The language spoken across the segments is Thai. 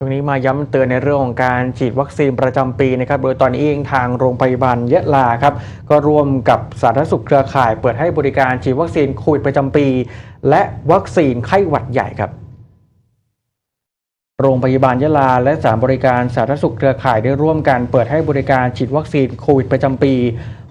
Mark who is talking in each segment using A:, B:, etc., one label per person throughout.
A: ตรงนี้มาย้ำเตือนในเรื่องของการฉีดวัคซีนประจำปีนะครับ โดยตอนนี้เองทางโรงพยาบาลยะลาครับ ก็ร่วมกับสาธารณสุขเครือข่าย เปิดให้บริการฉีดวัคซีนโควิดประจำปี และวัคซีนไข้หวัดใหญ่ครับโรงพยาบาลยะลา และสานบริการสาธารณสุขเครือข่ายได้ร่วมกันเปิดให้บริการฉีดวัคซีนโควิดประจำปี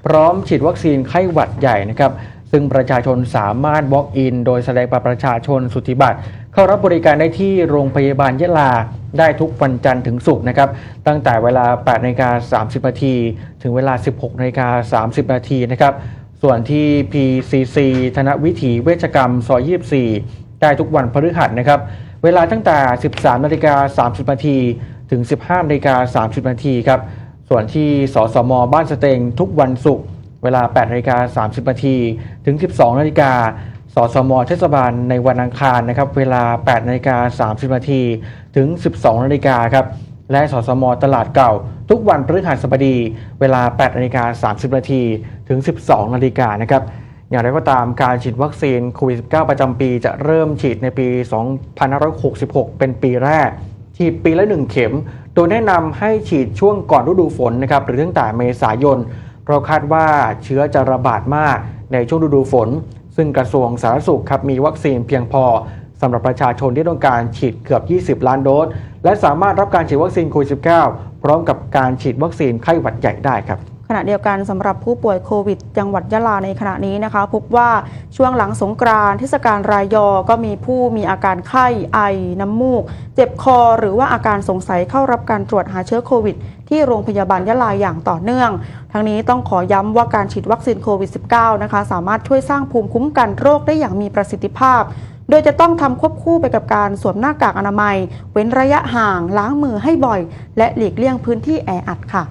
A: พร้อมฉีดวัคซีนไข้หวัดใหญ่นะครับ ซึ่งประชาชนสามารถ walk in โดยแสดงบัตรประชาชนสุทธิบัตร เข้ารับบริการได้ที่โรงพยาบาลยะลาได้ทุกวันจันทร์ถึงศุกร์นะครับ ตั้งแต่เวลา8นาฬิกา30นาทีถึงเวลา 16นาฬิกา30นาทีนะครับ ส่วนที่ PCC ธนวิถีเวชกรรมซอย24 ได้ทุกวันพฤหัสนะครับ เวลาตั้งแต่ 13นาฬิกา30นาทีถึง 15นาฬิกา30นาทีครับ ส่วนที่สสม บ้านสเตงทุกวันศุกร์ เวลา8นาฬิกา30นาทีถึง 12นาฬิกาสสมเทศบาลในวันอังคารนะครับเวลา8นาฬิกา30นาทีถึง 12นาฬิกาครับและสสมตลาดเก่า ทุกวันพฤหัสบดี เวลา8นาฬิกา30นาทีถึง 12นาฬิกานะครับอย่างไรก็ตามการฉีดวัคซีนโควิด -19 ประจำปีจะเริ่มฉีดในปี 2566 เป็นปีแรก ฉีดปีละ 1 เข็ม โดยแนะนำให้ฉีดช่วงก่อนฤดูฝนนะครับหรือตั้งแต่เมษายน เพราะคาดว่าเชื้อจะระบาดมากในช่วงฤดูฝน ซึ่งกระทรวงสาธารณสุขครับมีวัคซีนเพียงพอสำหรับประชาชนที่ต้องการฉีดเกือบ 20 ล้านโดส และสามารถรับการฉีดวัคซีนโควิด -19 พร้อมกับการฉีดวัคซีนไข้หวัดใหญ่ได้ครับ
B: ขณะเดียวกันสำหรับผู้ป่วยโควิด จังหวัดยะลาในขณะนี้นะคะ พบว่าช่วงหลังสงกรานต์เทศกาลรายอก็มีผู้มีอาการไข้ไอ น้ำมูก เจ็บคอ หรือว่าอาการสงสัยเข้ารับการตรวจหาเชื้อโควิด ที่โรงพยาบาลยะลาอย่างต่อเนื่อง ทั้งนี้ต้องขอย้ำว่าการฉีดวัคซีนโควิด -19 นะคะ สามารถช่วยสร้างภูมิคุ้มกันโรคได้อย่างมีประสิทธิภาพโดยจะต้องทำควบคู่ไปกับการสวมหน้ากากอนามัย เว้นระยะห่าง ล้างมือให้บ่อย และหลีกเลี่ยงพื้นที่แออัดค่ะ